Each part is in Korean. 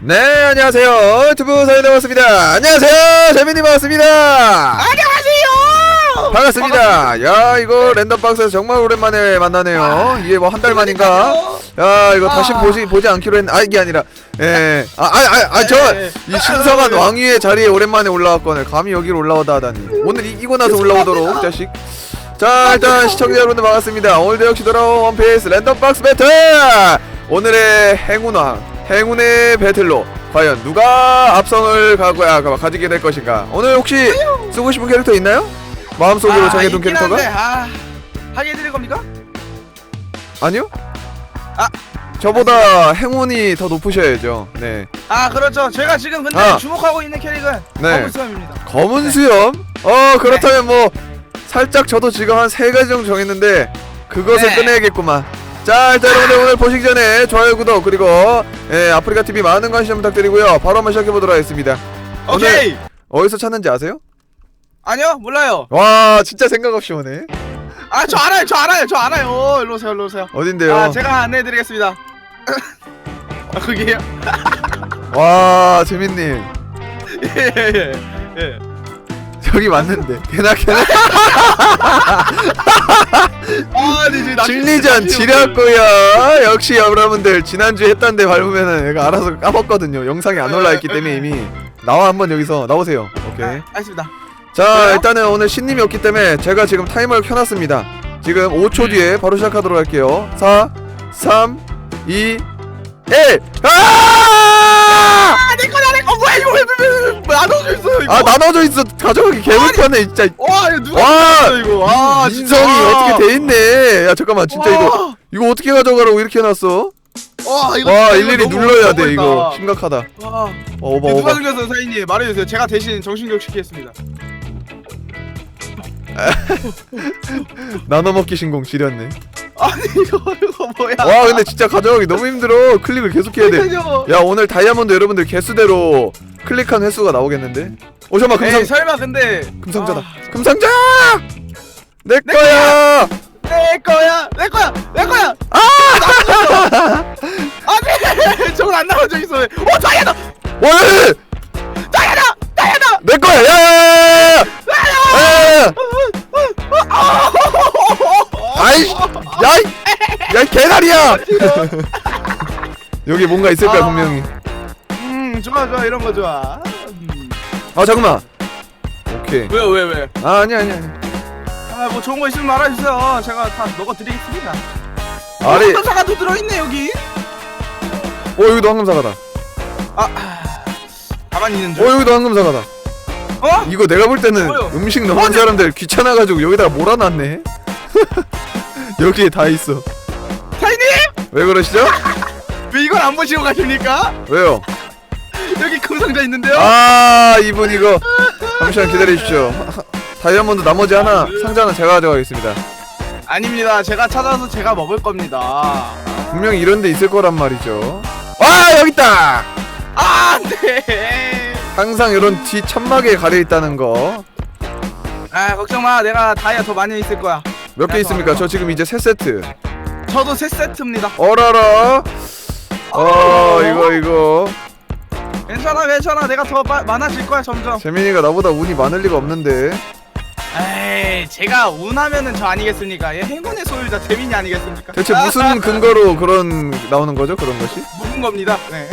네 안녕하세요. 유튜브 사이다 왔습니다. 안녕하세요. 재민님 왔습니다. 안녕하세요. 반갑습니다. 야 이거 랜덤 박스에서 정말 오랜만에 만나네요. 이게 뭐 한 달 만인가? 야 이거 다시 아. 보지 보지 않기로 했 아 이게 아니라. 예 아 아아저 네. 이 신성한 왕위의 자리에 오랜만에 올라왔거늘 감히 여기로 올라오다 하다니. 오늘 이기고 나서 올라오도록 자식. 자 일단 시청자 여러분들 반갑습니다. 오늘도 역시 돌아온 원피스 랜덤 박스 배틀! 오늘의 행운왕 행운의 배틀로 과연 누가 앞성을 가고 아, 가지게 될 것인가 오늘 혹시 쓰고 싶은 캐릭터 있나요? 마음속으로 정해둔 있긴 캐릭터가? 한데, 아, 하게 해드릴 겁니까? 아니요? 아. 저보다 행운이 더 높으셔야죠 네 아 그렇죠. 제가 지금 근데 아. 주목하고 있는 캐릭은 네. 거북수염입니다. 검은 수염? 어 그렇다면 뭐 살짝 저도 지금 한 세 가지 정도 정했는데 그것을 네. 끝내야겠구만 자 일단 여러분들 오늘 보시기 전에 좋아요 구독 그리고 예, 아프리카 TV 많은 관심 부탁드리고요 바로 한번 시작해 보도록 하겠습니다 오케이. 어디서 찾는지 아세요? 아니요 몰라요. 와 진짜 생각 없이 오네 아 저 알아요. 저 알아요. 저 알아요. 일로 오세요. 일로 오세요. 어딘데요? 아 제가 안내해드리겠습니다. 아 그게요? 와 재민님 예 예 예. 예. 저기 맞는데. 걔나 걔나 아 근데 이제 나 심리전 지렸고요. 역시 여러분들 지난주에 했던 데 밟으면은 얘가 알아서 까먹거든요. 영상이 안 올라있기 때문에 이미. 나와 한번 여기서 나오세요. 오케이. 아, 알겠습니다. 자? 일단은 오늘 신님이 없기 때문에 제가 지금 타이머를 켜놨습니다. 지금 5초 뒤에 바로 시작하도록 할게요. 4 3 2 1 아! 아내 거다 내 거. 뭐야 이거 왜왜왜 나눠져 있어 이거. 아 나눠져 있어. 가져가기 개불편해 진짜. 와 이거 누가 와! 만들었어, 이거. 아 인성이 어떻게 돼 있네. 야 잠깐만 진짜 이거 이거 어떻게 가져가라고 이렇게 해놨어? 와 이거 와 진짜 일일이 너무 눌러야 돼 너무했다. 이거. 심각하다. 와. 어, 오바 누가 오바 죽였어요 사인님 말해주세요. 제가 대신 정신교육 시키겠습니다 나눠 먹기 신공 지렸네. 아니 이거 이거 뭐야? 와 근데 진짜 가져가기 너무 힘들어. 클릭을 계속 해야 이거 돼야 오늘 다이아몬드 여러분들 개수대로 클릭한 횟수가 나오겠는데? 어 잠깐만 금상 에이 설마 근데 금상자다. 아, 금상자! 내 내 거야! 내 거야! 내 거야! 내 거야! 아! 아니! 저건 안 나와져 있어. 어 다이아다 와 다이아 야 개나리야! 여기 뭔가 있을 거야 아. 분명히. 음 좋아 좋아 이런 거 좋아. 음. 아 잠깐만. 오케이. 왜요 왜 왜? 아 아니야 아니야 아니야. 아뭐 좋은 거 있으면 말해주세요. 제가 다 먹어드리겠습니다. 아래 어떤 사과도 들어있네 여기. 어 여기도 황금사과다. 아 아, 가만히 있는 어줄 여기도 황금사과다. 어? 이거 내가 볼 때는 뭐요? 음식 넣은 아니. 사람들 귀찮아가지고 여기다가 몰아놨네. 여기에 다 있어 왜 그러시죠? 왜 이걸 안 보시고 가십니까? 왜요? 여기 금상자 있는데요? 아 이분 이거 잠시만 기다리십시오 다이아몬드 나머지 하나 상자는 제가 가져가겠습니다 아닙니다. 제가 찾아서 제가 먹을 겁니다. 분명히 이런 데 있을 거란 말이죠 아 여기 있다 아, 네. 항상 이런 뒤 천막에 가려 있다는 거몇개 아, 걱정 마. 내가 다이아 더 많이 있을 거야. 있습니까? 저 지금 이제 세 세트 저도 세 세트입니다. 어라라 어 이거 이거 괜찮아, 괜찮아. 내가 더 빠, 많아질 거야, 점점. 재민이가 나보다 운이 많을 리가 없는데 에이, 제가 운하면은 저 아니겠습니까? 얘 행운의 소유자 재민이 아니겠습니까? 대체 무슨 근거로 그런 나오는 거죠? 그런 것이? 묵은 겁니다. 네.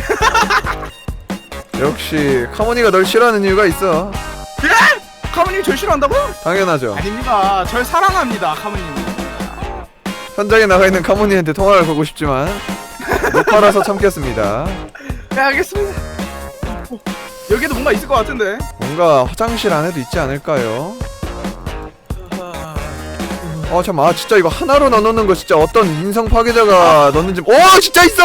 역시 카모니가 널 싫어하는 이유가 있어 그래? 카모님 절 싫어한다고요? 당연하죠 아닙니다. 절 사랑합니다, 카모님. 현장에 나가 있는 카모니한테 통화를 걸고 싶지만 녹화라서 참겠습니다 네, 알겠습니다. 어, 여기도 뭔가 있을 것 같은데. 뭔가 화장실 안에도 있지 않을까요? 어 잠깐 아 진짜 이거 하나로 나누는 거 진짜 어떤 인성 파괴자가 넣는지 오 진짜 있어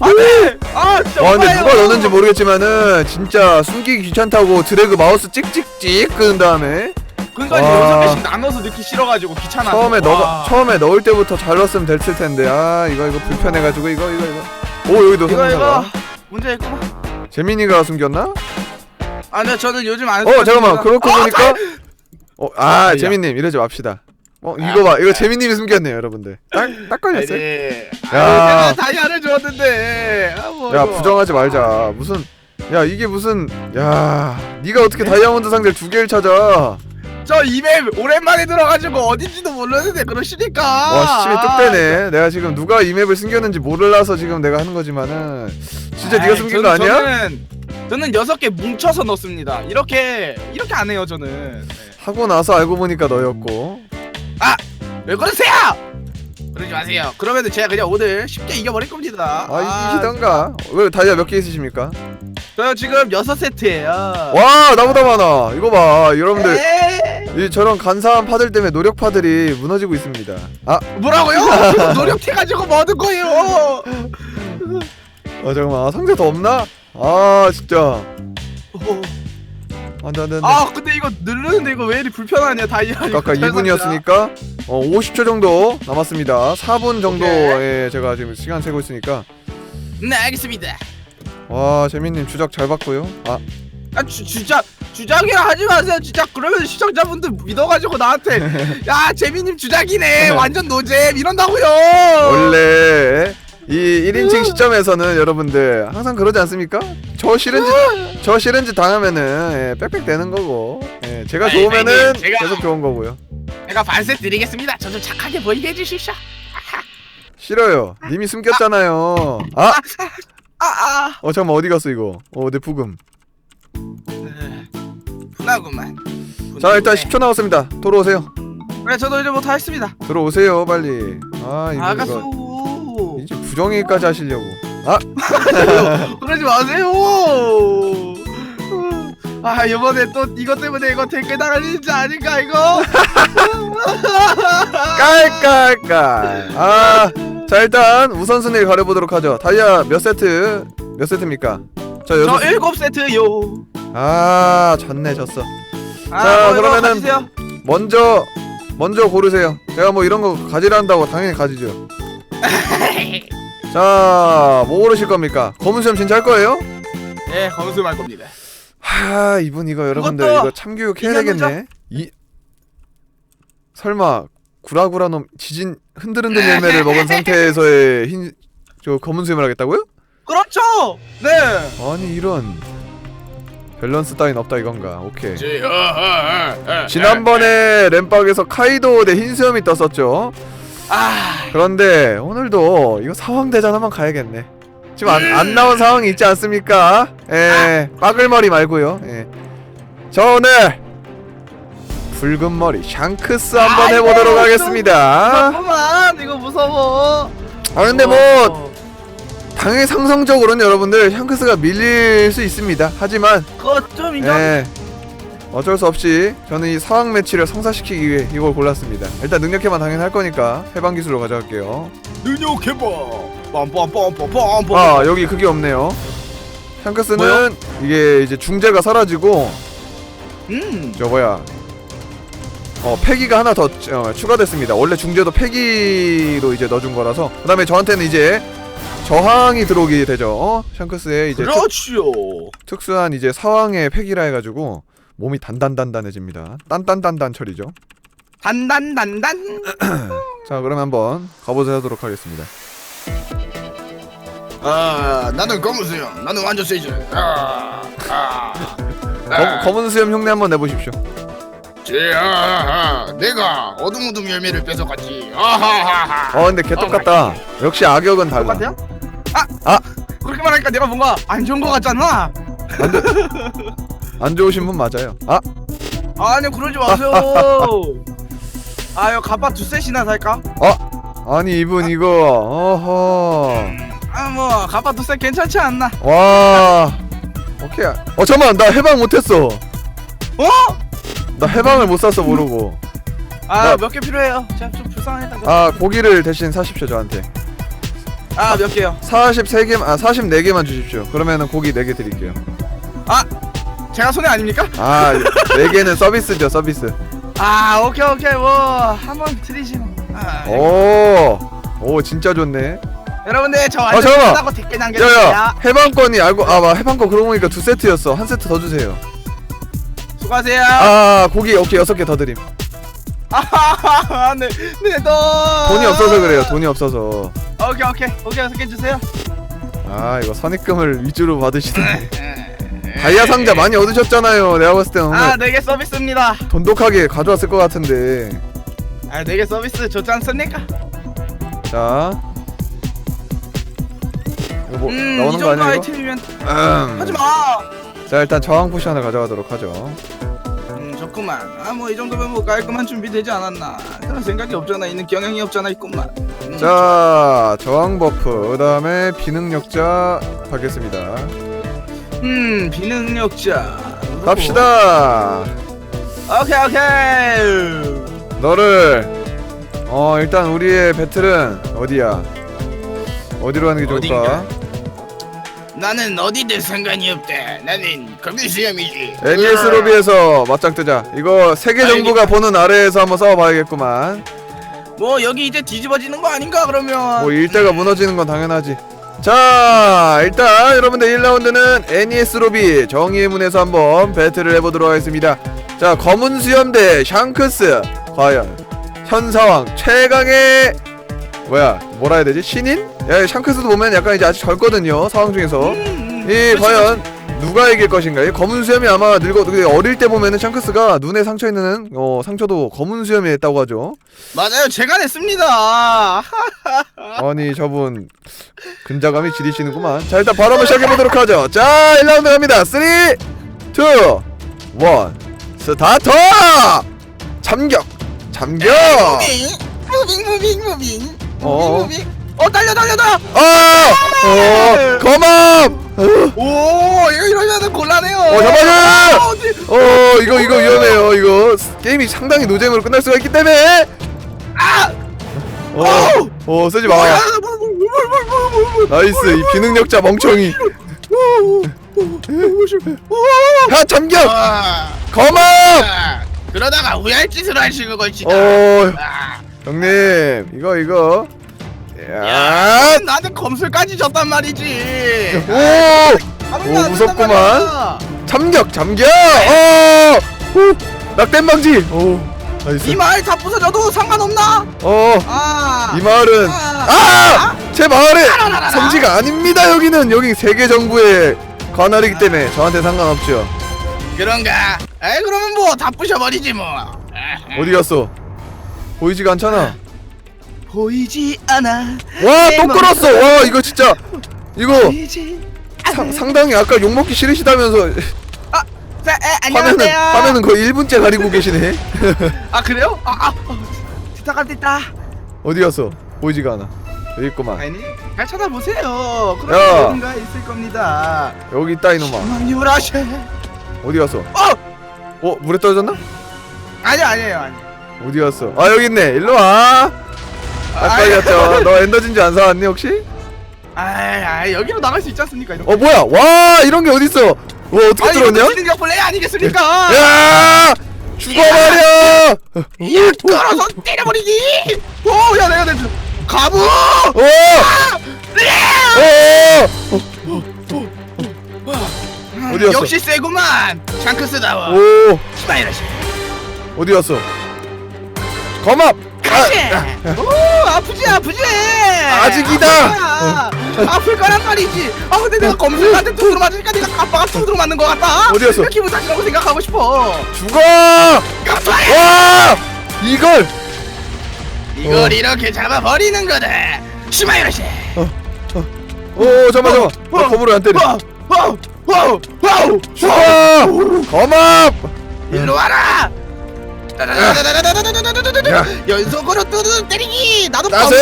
안돼! 아, 진짜 와 근데 오빠예요. 누가 넣는지 모르겠지만은 진짜 숨기기 귀찮다고 드래그 마우스 찍찍찍 끄는 다음에 그러니까 와. 여섯 개씩 나눠서 넣기 싫어가지고 귀찮아. 처음에 넣어 처음에 넣을 때부터 잘 넣었으면 됐을 텐데 아 이거 이거 불편해가지고 이거 이거 이거 오 여기도 이거 이거 성사가 문제 있구만. 재민이가 숨겼나? 아, 네 저는 요즘 안. 어 잠깐만. 그렇고 어, 보니까 어, 아 야. 재민님 이러지 맙시다 어 이거 봐 이거 재민님이 숨겼네요 여러분들 딱딱 걸렸어요 네. 야. 야. 제가 다이아를 줬는데. 아, 뭐 야 이거. 부정하지 말자 무슨 야 이게 무슨 야 네가 어떻게 다이아몬드 상자를 두 개를 찾아 저 이맵 오랜만에 들어가지고 어딘지도 모르는데 그러시니까. 와 씨발 뚝배네 내가 지금 누가 이 맵을 숨겼는지 몰라서 지금 내가 하는 거지만은 진짜 네가 아이, 숨긴 저는- 거 아니야? 저는 저는 여섯 개 뭉쳐서 넣습니다. 이렇게 이렇게 안 해요 저는. 네. 하고 나서 알고 보니까 너였고 왜 그러세요? 그러지 마세요. 그러면 은 제가 그냥 오늘 쉽게 이겨버릴 겁니다. 아 이기던가 왜 다이아 몇 개 있으십니까? 저 지금 여섯 세트예요. 와 나보다 많아 이거 봐 여러분들 에 이, 저런 간사한 파들 때문에 노력파들이 무너지고 있습니다 아 뭐라고요? 노력해가지고 뭐 얻은 거예요? 어 잠깐만 아, 상자 더 없나? 아 진짜 어. 안돼 안돼 안돼 아 근데 이거 누르는데 이거 왜 이리 불편하냐 다이아. 아까 2분이었으니까 어 50초 정도 남았습니다 4분 정도에 제가 지금 시간 세고 있으니까 네 알겠습니다. 와 재민님 주작 잘 봤고요 아 아 주, 주작 주작이라 하지 마세요. 진짜 그러면 시청자분들 믿어가지고 나한테 야 재민님 주작이네. 완전 노잼. 이런다고요. 원래 이 1인칭 시점에서는 여러분들 항상 그러지 않습니까? 저 싫은 짓, 저 싫은 짓 당하면은 예, 빽빽 되는 거고. 예, 제가 아니, 좋으면은 아니, 제가- 계속 좋은 거고요. 제가 반세 드리겠습니다. 저 좀 착하게 보이게 해주십시오. 싫어요. 님이 숨겼잖아요. 아! 아아. 어 잠깐 만 어디 갔어 이거? 어 내 부금 분하구만. 자 일단 10초 남았습니다. 돌아오세요. 그래 저도 이제 뭐 다 했습니다. 들어오세요 빨리. 아 이거 아가수 이제 부정행위까지 하시려고. 아! 그러지 마세요. 아 이번에 또 이것 때문에 이거 댓글 달리는지 아닌가 이거? 깔깔깔. 아자 일단 우선순위를 가려보도록 하죠. 다이아 몇 세트 몇 세트입니까? 저 여섯 저 일곱 세트요 아 졌네 졌어. 아, 자, 뭐 이거 그러면은- 가지세요. 먼저 먼저 고르세요. 제가 뭐 이런 거 가지라 한다고 당연히 가지죠. 자뭐 고르실 겁니까? 검은 수염 진짜 할 거예요? 예 검수 할 겁니다. 하 이분 이거 여러분들 이거 참교육 해야? 되겠네. 이 설마 구라구라 놈 지진 흔들흔들 열매를 먹은 상태에서의 흰 저 검은 수염을 하겠다고요? 그렇죠! 네! 아니 이런 밸런스 따윈 없다 이건가? 오케이. 지- 어, 어, 어, 어, 지난번에 램박에서 카이도 대 흰수염이 떴었죠? 아. 그런데 오늘도 이거 상황 대전 한번 가야겠네. 지금 안, 안 나온 상황이 있지 않습니까? 예 빠글머리 말고요. 예. 저 오늘 붉은 머리 샹크스 한번 해보도록 좀 하겠습니다. 무섭구만. 이거 무서워. 아 근데 뭐 어, 당연히 상성적으로는 여러분들 샹크스가 밀릴 수 있습니다. 하지만 그거 좀 인정. 예 어쩔 수 없이 저는 이 상황 매치를 성사시키기 위해 이걸 골랐습니다. 일단 능력 해만 당연히 할 거니까 해방 기술로 가져갈게요. 능력 해봐. 빰빰빰빰빰빰. 아 여기 그게 없네요. 샹크스는 뭐요? 이게 이제 중재가 사라지고 음. 저 뭐야? 어 폐기가 하나 더 어, 추가됐습니다. 원래 중재도 폐기로 이제 넣어준 거라서 그 다음에 저한테는 이제 저항이 들어오게 되죠. 어? 샹크스의 이제 특, 그렇지요. 특 수한 이제 사왕의 폐기라 해가지고 몸이 단단단단해집니다. 딴딴딴단 처리죠. 단단단단. 자 그러면 한번 가보도록 하겠습니다. 아 나는 검은 수염. 나는 완전 세이지 아, 아. 검, 검은 수염 흉내 한번 내보십시오 아, 내가 어둠어둠 열매를 뺏어갔지. 아하하하 어 근데 개 똑같다. 역시 악역은 달라. 똑같아요? 아! 아! 그렇게 말하니까 내가 뭔가 안 좋은 거 같잖아. 안 좋으신 분 맞아요. 아. 아니 그러지 마세요. 아유 가빠 두 셋이나 살까? 아니 이분 이거 어허. 아뭐 가빠 두셋 괜찮지 않나? 와. 오케이. 어 잠깐만 나 해방 못했어. 어? 나 해방을 못 샀어 모르고. 아 나- 몇 개 필요해요? 제가 좀 불쌍하니까 아 고기를 대신 사십시오 저한테. 아몇 개요? 43개 아 44개만 주십시오. 그러면은 고기 4개 드릴게요. 제가 손해 아닙니까? 아 4개는 서비스죠 서비스. 아 오케이 오케이. 뭐 한번 드리시면 아, 오오 진짜 좋네. 여러분들 저 아, 완전 잠깐만. 편하고 댓글 남겨주세요. 야야 해방권이 알고 아 마- 해방권 그러고 보니까 두 세트였어. 한 세트 더 주세요 수고하세요. 아 고기 오케이 6개 더 드림. 아하하하 내내돈 돈이 없어서 그래요 돈이 없어서. 오케이 오케이. 오케이 오케이 주세요. 아 이거 선입금을 위주로 받으시네. 다이아 상자 많이 얻으셨잖아요 내가 봤을 때 오늘 아 네개 서비스입니다. 돈독하게 가져왔을 것 같은데. 아네개 서비스 좋지 않습니까? 자. 이거 뭐 음이 나오는 거 정도 아니야 이거? 아이템이면 음. 하지 마 자 일단 저항 포션을 가져가도록 하죠. 음 좋구만. 아 뭐 이 정도면 뭐 깔끔한 준비되지 않았나. 그런 생각이 없잖아. 있는 경향이 없잖아 있구만. 음, 자 저항 버프. 그 다음에 비능력자 하겠습니다. 음 비능력자. 갑시다. 오케이 오케이. 너를 어 일단 우리의 배틀은 어디야? 어디로 하는 게 좋을까? 어딘가? 나는 어디든 상관이 없다 나는 거기 수염이지. NES 로비에서 맞짱 뜨자. 이거 세계 정부가 보는 아래에서 한번 싸워봐야겠구만. 뭐 여기 이제 뒤집어지는 거 아닌가 그러면? 뭐 일대가 무너지는 건 당연하지. 자 일단 여러분들 1라운드는 NES 로비 정의의 문에서 한번 배틀을 해보도록 하겠습니다. 자 검은 수염 대 샹크스. 과연 현 상황 최강의 뭐야 뭐라 해야 되지? 신인? 야 샹크스도 보면 약간 이제 아직 젊거든요 상황 중에서 음, 음. 이 그렇지, 과연 누가 이길 것인가? 이 검은 수염이 아마 늙어 근데 어릴 때 보면은 샹크스가 눈에 상처 있는 어 상처도 검은 수염이 했다고 하죠. 맞아요 제가 냈습니다 아니 저분 근자감이 지리시는구만. 자 일단 바로 한번 시작해 보도록 하죠. 자 1라운드 갑니다. 3, 2, 1 스타트! 참격! 참격! 무빙 무빙 무빙 어. 무빙 무빙 어 달려 달려 달려! 아! 어! 검압! 어, 오 이거 이러면은 곤란해요. 어, 잡아줘! 아, 어디? 어 이거 이거 위험해요. 이거. 게임이 상당히 노잼으로 끝날 수가 있기 때문에. 아! 어, 어! 쓰지 마. 뭐야 뭘뭘뭘뭘뭘 나이스 이 비능력자 멍청이. 야 참격 검압 아, 그러다가 후회할 짓을 하시는 걸지다. 어 아, 형님 이거 이거 야 야, 나한테 검술까지 줬단 말이지. 오! 오, 거 무섭구만. 안 된단 참격 참격! 어! 오, 낙댐 방지! 오. 나이스. 이 마을 다 부서져도 상관없나? 어이 아, 마을은 아, 아제 마을의 라라라라. 성지가 아닙니다 여기는. 여기 세계 정부의 관할이기 때문에 저한테 상관없죠. 그런가? 에이 그러면 뭐 다 부셔버리지 뭐. 어디 갔어? 보이지가 않잖아 보이지 않아. 와내또 맘. 끌었어 와 이거 진짜 이거 보이지. 상, 상당히 아까 욕 먹기 싫으시다면서 자, 에, 화면은 안녕하세요. 화면은 거의 1분째 가리고 계시네 아 그래요? 아, 아, 어, 갈 됐다. 어디 갔어 보이지가 않아 여기 있구만 아니, 잘 찾아보세요. 야. 그럼 어딘가 있을 겁니다. 여기 있다 이놈아 유라쉐. 어디 갔어 어, 어 물에 떨어졌나 아니요, 아니에요, 아니. 어디 갔어 아 여기 있네 일로 와 아까였죠 너 엔더진주 안 사왔니 혹시 아, 아, 여기로 나갈 수 있지 않습니까? 이렇게. 어 뭐야 와 이런 게 어디 있어 와 어떻게 들어왔냐 지능력 플레이 아니겠습니까? 야 죽어버려 야, 떨어서 때려버리기! 오, 야, 내가 내가 가부! 오! 오! 어디 갔어? 역시 세구만. 샹크스다워. 오! 스파이러시. 어디 갔어? 검압! 가시. 아, 오, 아프지, 아프지. 아직이다. 아프야. 아플 거란 말이지. 아, 근데 내가 검술한테 두드러 맞으니까 내가 아빠가 두드러 맞는 것 같다. 어디 갔어? 기분 탓이라고 생각하고 싶어. 죽어! 깜짝이야. 와! 이걸! 이걸 어. 이렇게 잡아버리는 거다. 스마이러시. 오 잠깐만 잠깐만 나 검으로 안 때려 와우, 와우, 와우, 와우. 죽어! 검압! 일로 와라! 야. 연속으로 두두 때리기! 나도! 검술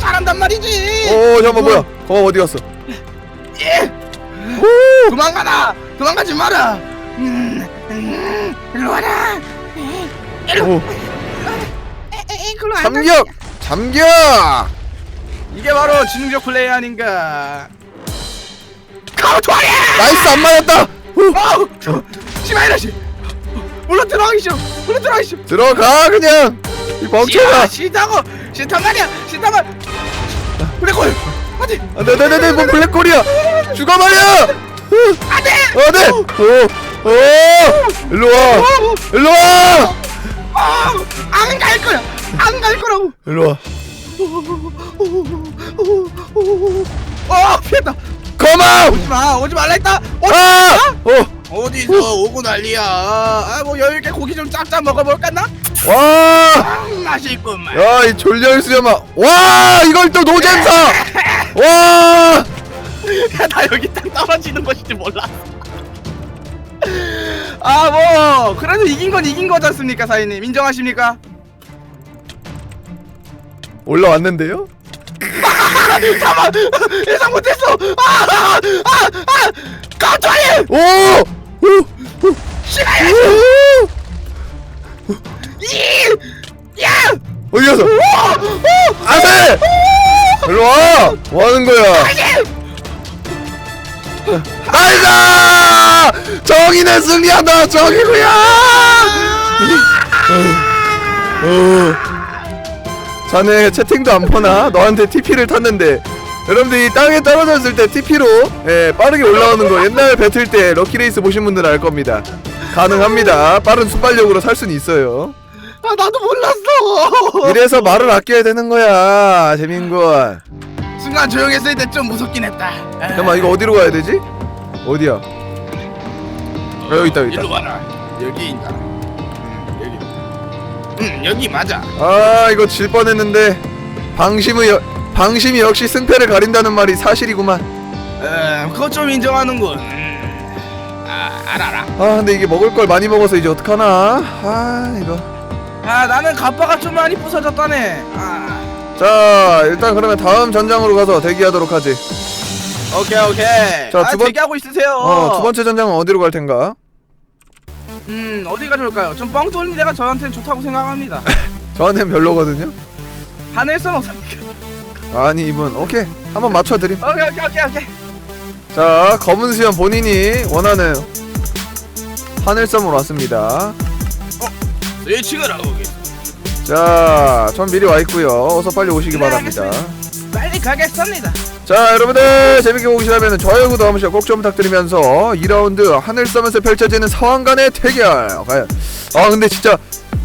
잘한단 말이지! 오 잠깐만 뭐야 검압 어디 갔어? 예! 도망가라! 도망가지 마라! 음, 음, 일로 와라! 일로 오 에, 에, 에, 그걸로 안 참격! 참격! 가- 이게 바로 지능적 플레이 아닌가 카우토리! 나이스 안 맞았다! 후! 와우! 시마이라시! 물로 들어가기 싫어! 물로 들어가기 싫어! 들어가 그냥! 이 멍청아! 싫다고! 싫단 말이야! 싫단 말! 블랙홀! 어디! 안돼 안돼 안돼 뭐 블랙홀이야! 죽어버려! 안돼! 안돼! 오! 오! 일로 와! 일로 와! 아! 아! 안갈 거야 안 갈 거라고 일로 와 어 피했다 컴온 오지 마 오지 말라 했다 어, 아! 어! 어디서 오고 난리야 아뭐 여유있게 고기 좀 짭짭 먹어볼까 나? 와! 음, 맛있구만 야, 이 졸려일 수염아. 와, 이걸 또 노잼사! 와! 나 여기 딱 떨어지는 것인지 몰라 아뭐 그래도 이긴 건 이긴 거지 않습니까 사인님 인정하십니까? 올라왔는데요? 잠깐만 예상 못했어 아아아아 깜짝이야 오! 오! 오! 싫어요 오! 이야 어디 갔어? 아세! 일로 와! 뭐 하는 거야? 아이가! 정의는 승리한다! 정의구야! 어, 어. 자네 채팅도 안 보나? 너한테 TP를 탔는데 여러분들 이 땅에 떨어졌을 때 TP로 예, 빠르게 올라오는 거 옛날 배틀 때 럭키레이스 보신 분들 알 겁니다 가능합니다. 빠른 순발력으로 살 수는 있어요. 아 나도 몰랐어. 이래서 말을 아껴야 되는 거야 재민군. 순간 조용했을 때 좀 무섭긴 했다. 잠깐만 이거 어디로 가야 되지? 어디야? 아, 여기 있다 여기 일로 있다 와라. 여기 있다 음, 여기 음 여기 맞아. 아 이거 질 뻔했는데. 방심의 여, 방심이 역시 승패를 가린다는 말이 사실이구만. 음 그것 좀 인정하는군 알아라. 아 근데 이게 먹을 걸 많이 먹어서 이제 어떡하나? 아 이거. 아 나는 가빠가 좀 많이 부서졌다네. 아. 자 일단 그러면 다음 전장으로 가서 대기하도록 하지. 오케이 오케이. 자, 아, 두 번- 대기하고 있으세요. 어두 번째 전장은 어디로 갈 텐가? 음 어디가 좋을까요? 좀 뻥 뚫린 데가 저한테는 좋다고 생각합니다. 저한테는 별로거든요. 하늘섬 없습니까 아니 이분 오케이. 한번 맞춰드림. 오케이 오케이 오케이 오케이. 자 검은 수염 본인이 원하는 하늘섬으로 왔습니다. 일찍 가라 거기. 자, 전 미리 와 있고요. 어서 빨리 오시기 네, 바랍니다. 빨리 가겠습니다. 자, 여러분들 재밌게 보시라면 좋아요, 구독 한 번씩 꼭 좀 부탁드리면서 2라운드 하늘섬에서 펼쳐지는 서왕 간의 대결. 과연 아, 근데 진짜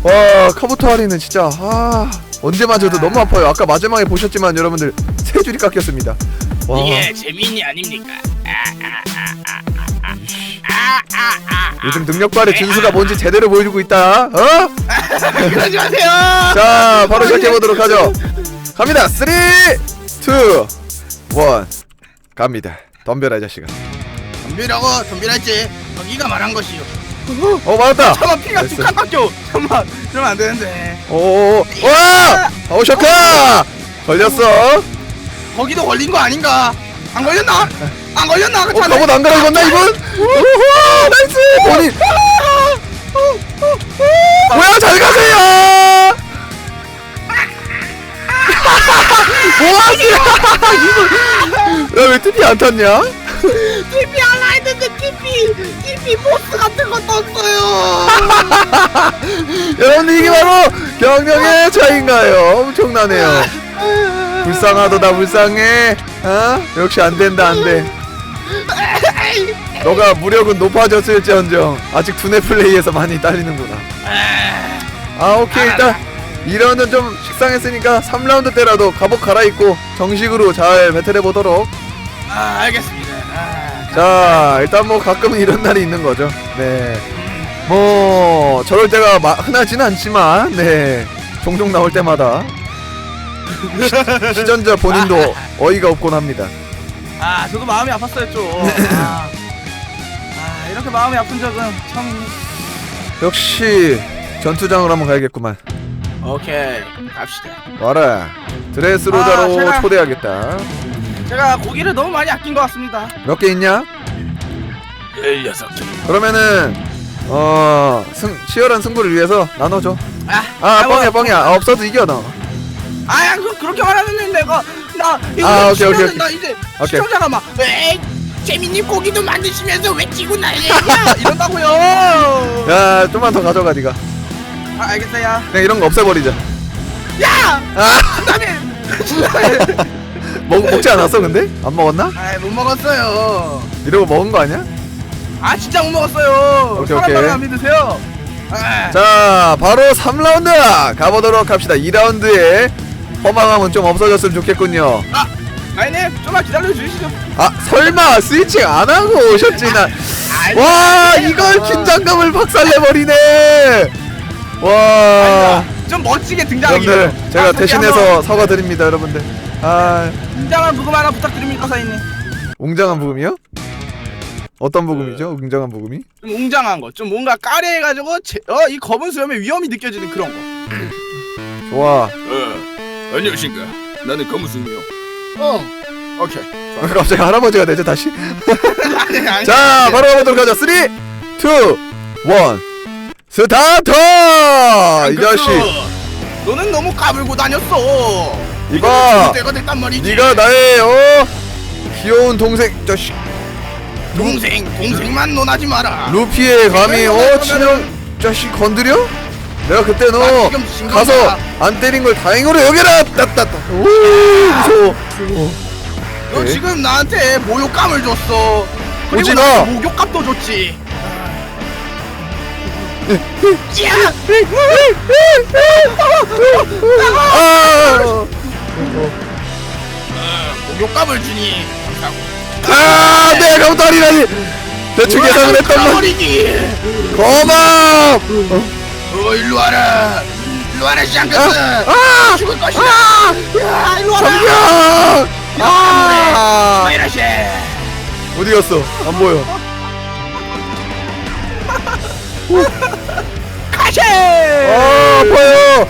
와, 카부터 하리는 진짜 아, 언제 맞아도 아. 너무 아파요. 아까 마지막에 보셨지만 여러분들 세 줄이 깎였습니다. 와. 이게 재미니 아닙니까? 아, 아, 아, 아. 요즘 능력 발의 준수가 뭔지 제대로 보여주고 있다. 어? 그러지 마세요 자, 바로 시작해 보도록 하죠. 갑니다. 3, 2, 1. 갑니다. 덤벼라 이 자식아. 덤비라고 덤비랄지 거기가 말한 것이요 어 맞았다. 잠깐만 피가 됐어. 두칸 깎여 잠깐만 그러면 안 되는데 오, 와, 오셔카 걸렸어. 거기도 걸린 거 아닌가 안 걸렸나 안 걸렸나 어? 갑옷 안 갈아입었나 이분? 오호, 나이스. 본인. 뭐야 잘 가세요. 뭐하지? 이분. 야왜 TP 안 탔냐? TP 하나 했는데 TP TP 보스 같은 거 떴어요 여러분들 이게 바로 경력의 차이인가요? 엄청나네요. 불쌍하도다 불쌍해. 어? 역시 안 된다 안 돼. 너가 무력은 높아졌을지언정 아직 두뇌 플레이에서 많이 딸리는구나. 아 오케이 일단 2라운드 좀 식상했으니까 3라운드 때라도 갑옷 갈아입고 정식으로 잘 배틀해 보도록. 아 알겠습니다 아, 자 일단 뭐 가끔은 이런 날이 있는 거죠. 네. 뭐 저럴 때가 마, 흔하진 않지만 네 종종 나올 때마다 시- 시전자 본인도 어이가 없곤 합니다. 아 저도 마음이 아팠어요 좀 아, 아 이렇게 마음이 아픈 적은 처음입니다 역시 전투장으로 한번 가야겠구만. 오케이 갑시다 와라 드레스로자로 아, 제가- 초대하겠다. 제가 고기를 너무 많이 아낀 것 같습니다 몇 개 있냐? 16개 그러면은 어 승, 치열한 승부를 위해서 나눠줘. 아, 아 뭐, 뻥이야 뻥이야. 아, 없어도 이겨 너. 아야 그 그렇게 말하는 내가 나 이거 아, 오케이, 치면은 오케이, 오케이. 나 이제 오케이. 시청자가 막 에이 재민님 고기도 만드시면서 왜 끼고 난리야 이런다고요 야 좀만 더 가져가 네가. 아 알겠어요 그냥 이런 거 없애버리자. 야아 나는 먹, 먹지 않았어 근데? 안 먹었나? 아이 못 먹었어요 이러고 먹은 거 아니야? 아 진짜 못 먹었어요 오케이, 사람 오케이. 말안 믿으세요 아, 자 바로 3라운드 가보도록 합시다 2라운드에 허망함은 좀 없어졌으면 좋겠군요 아, 라인님 좀만 기다려 주시죠. 아 설마 스위칭 안 하고 오셨지 나 아이고, 와. 이걸 긴장감을 박살내 버리네 와 아닙니다. 좀 멋지게 등장하기 여러분들 위해서. 제가 아, 대신해서 사과드립니다 여러분들 아 등장한 부금 하나 부탁드립니다, 사인님. 웅장한 부금이요? 어떤 부금이죠 웅장한 부금이? 좀 웅장한 거, 좀 뭔가 까리해가지고 제, 어, 이 검은 수염의 위험이 느껴지는 그런 거. 좋아 어, 안녕하신가. 나는 검은수염이요. 어, 오케이. 갑자기 할아버지가 되죠 다시? 아니, 아니, 자. 바로 가보도록 하죠 3 2 1 스타트 이 그, 자식 너는 너무 까불고 다녔어. 이봐 때가 됐단 말이지. 네가 나의 어 귀여운 동생 자식 동생, 동생만 논하지 마라. 루피의 감히 어 친형 자식 건드려? 내가 그때 나너 지금 신경 가서. 안 때린 걸 다행으로 여겨라 따따따 오 무서워 어. 너 네. 지금 나한테 모욕감을 줬어. 그리고 오지 나한테 마. 목욕감도 줬지. 야! 아, 목욕감을 주니. 아 내가 감다리라니 대충 예상을 했단 말 버리기. 고마워 어 일로 와라. 일로 와라 샹크스. 아! 죽을 것이다. 아! 야 일로 와라. 잠겨 아 마이라시. 어디 갔어 안 보여 가시. 아 아파요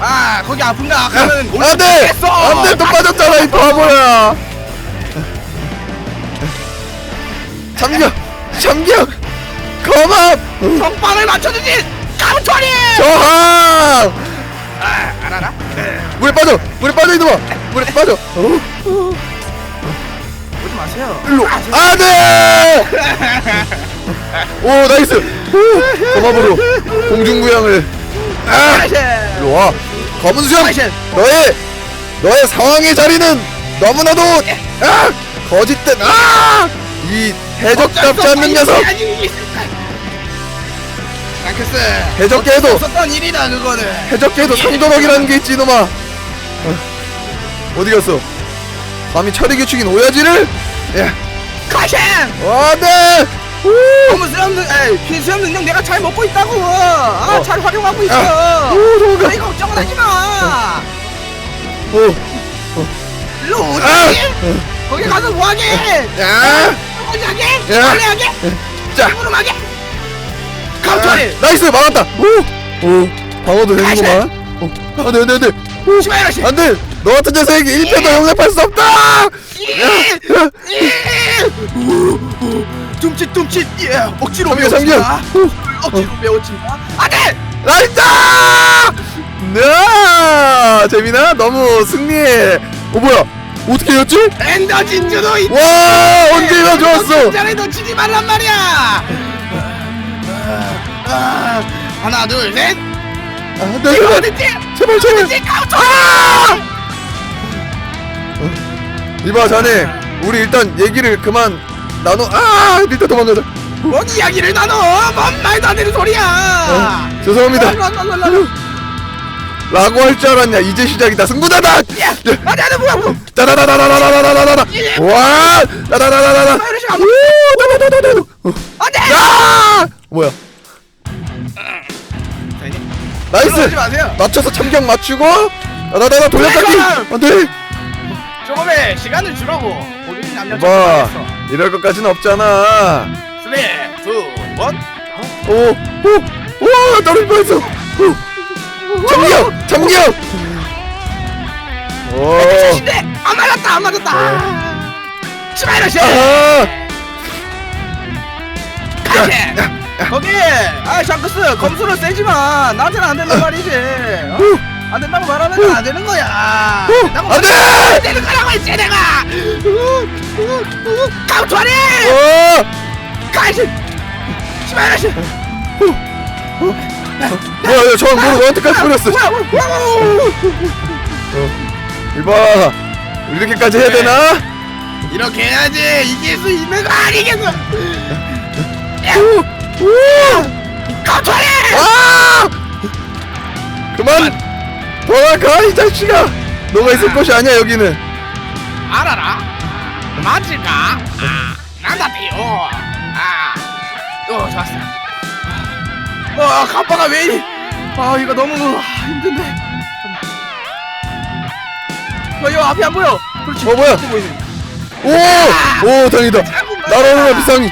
아 거기 아픈가? 그러면 올릴 안돼 수 있겠어. 안 돼 또 빠졌잖아 이 바보야 참겨 참겨 고마워 선빵을 맞춰주지. 깜토리. 저항! 아 알아라. 물에 빠져! 물에 빠져 이놈아! 물에 빠져! 어? 오지 마세요. 일로! 안 돼! 오 나이스! 오, 고마부로 공중부양을. 아. 일로 와. 검은 수염. 너의 너의 상황의 자리는 너무나도 아! 거짓된 아 이 해적 답지 않는 녀석 샹크스. 해적계에도 없었던 일이다 그거는. 해적계에도 상도덕이라는 게 있지 이놈아 어, 어디 갔어 감히 처리 규칙인 오야지를 야 가시. 안돼 너무 수염 능, 에이, 흰 수염 능력 내가 잘 먹고 있다고. 아, 어. 잘 활용하고 있어. 아, 오 도망가 너희 걱정은 하지 마. 오 일로 오지. 아. 거기 가서 뭐하게? 야! 뭐지 하게? 야. 빨리 하게? 자 무릎하게? 아, 감초리. 나이스! 막았다! 오! 오! 방어도 되는구만. 어, 안돼 안돼 안돼 시바이러시. 안돼! 너 같은 녀석에게 1패도 용납할 수 없다! tum칫tum칫. 예 억지로 삼겨, 삼겨. 억지로 배워친다. 안돼! 나이스! 네! 재민아 너무 승리해. 어 뭐야? 어떻게 이겼지? 엔더 진주도 있 와 언제나 좋았어. 장에 놓치지 말란 말이야 아, 하나 둘 셋 아, 네, 제발 제발 제발. 어딨지? 카운터 이봐 자네. 우리 일단 얘기를 그만 나눠. 아 일단 도망가자. 뭔 이야기를 나눠? 뭔 말도 안 되는 소리야. 어, 죄송합니다. 랄랄랄랄랄. 라고 할 줄 알았냐? 이제 시작이다 승부다다! 야 아니 아니 뭐야 뭐야. 따다다다다다다다다다 와! 따다다다다다. 오 따다다다다. 어, 안돼! 야! 뭐야 나이스! 마세요. 맞춰서 참경 맞추고 따다다다 돌려깎기! 안돼! 조금의 시간을 주라고 우리는 남녀 봐 이럴 것까진 없잖아. 3, 2, 1 오오오 떨어질 뻔했어. 오. 참경 참경 오. 근데 안 맞았다 안 맞았다. 치마이러시! 아하. 가세 거기! 아 샹크스 검수를 세지마. 나한테는 안 된단 말이지. 어? 안 된다고 말하면 안 되는 거야. 오, 된다고 안 돼! 말하면 안 되는 거라고 했지 내가. 카운터리 어! 가시 치마이러시 뭐야 야, 저 모르고 너한테까지 뿌렸어. 이봐. 이렇게까지 해야 되나? 이렇게 해야지. 이길 수 있는 거 아니겠어. 오! 아! 그만! 돌아가 이 자식아! 너가 있을 곳이 아니야 여기는. 알아라. 맞을까? 아 난다대요 아. 어, 좋았어. 어 가빠가 왜 이리 아 이거 너무 아, 힘든데. 어 이거 앞이 안 보여. 그렇지. 어, 뭐야? 보이네. 오 오 다행이다. 날아오는 비상이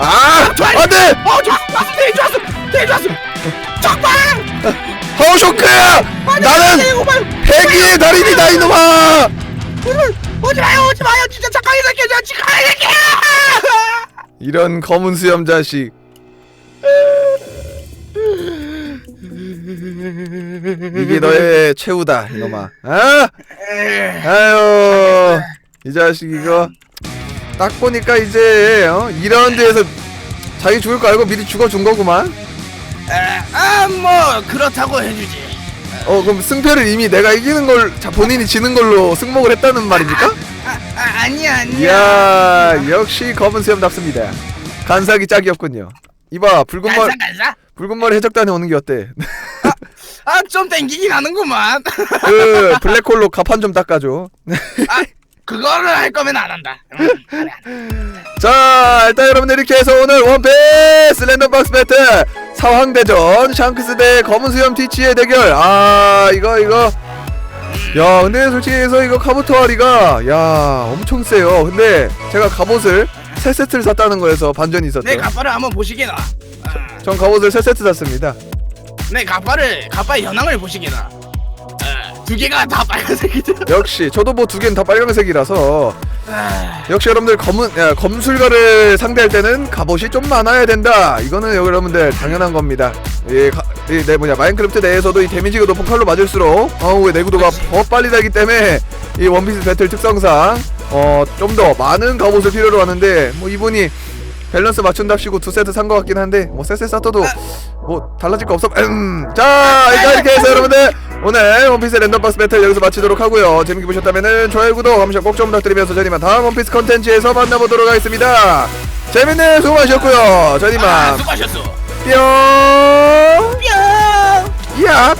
아 안 돼 어 좋았어 좋았어. 되게 좋았어. 되게 좋았어. 적방 하우쇼크야. 나는 패기의 달인이다 이놈아. 오지 마요 오지 마요. 진짜 착하게 생겨 저 착하게 생겨 이런 검은 수염 자식. 이게 너의 최후다 이놈아. 아 아유 이 자식 이거 딱 보니까 이제 어? 2라운드에서 자기 죽을 거 알고 미리 죽어준 거구만. 아뭐 그렇다고 해주지. 어 그럼 승패를 이미 내가 이기는 걸 자, 본인이 지는 걸로 승복을 했다는 말입니까? 아, 아 아니야 아니야. 이야 역시 검은 수염답습니다. 간사기 짝이었군요. 이봐 붉은 머리 간사 간사? 붉은 머리 해적단에 오는 게 어때? 아좀 땡기긴 하는구만. 그 블랙홀로 가판 좀 닦아줘. 아 그거를 할 거면 안 한다. 응. 자 일단 여러분들 이렇게 해서 오늘 원피스 랜덤박스 배틀 상황대전 샹크스 대 검은 수염 티치의 대결. 아 이거 이거. 야 근데 솔직히 해서 이거 카부토아리가 야 엄청 세요. 근데 제가 갑옷을 세 세트를 샀다는 거에서 반전이 있었죠. 내 가빠를 한번 보시게나 아, 전 갑옷을 세 세트 샀습니다. 내 가빠를 가빠의 현황을 보시게나 아, 두 개가 다 빨간색이죠 역시 저도 뭐 두 개는 다 빨간색이라서 아, 역시 여러분들 검은 야, 검술가를 상대할 때는 갑옷이 좀 많아야 된다. 이거는 여러분들 당연한 겁니다. 이, 가, 이, 내 뭐냐 마인크래프트 내에서도 이 데미지가 높은 칼로 맞을수록 어우의 내구도가 더 빨리 되기 때문에 이 원피스 배틀 특성상 어 좀 더 많은 갑옷을 필요로 하는데 뭐 이분이 밸런스 맞춘답시고 두 세트 산 것 같긴 한데 뭐 세 세트 샀어도 뭐 달라질 거 없어. 음. 자 일단 이렇게 해서 여러분들 오늘 원피스 랜덤 박스 배틀 여기서 마치도록 하고요. 재밌게 보셨다면은 좋아요 구독 한 번씩 꼭좀 부탁드리면서 저희만 다음 원피스 컨텐츠에서 만나보도록 하겠습니다. 재밌는 수고 많으셨고요. 아 저희만 수고하셨어 뿅. 뿅 야.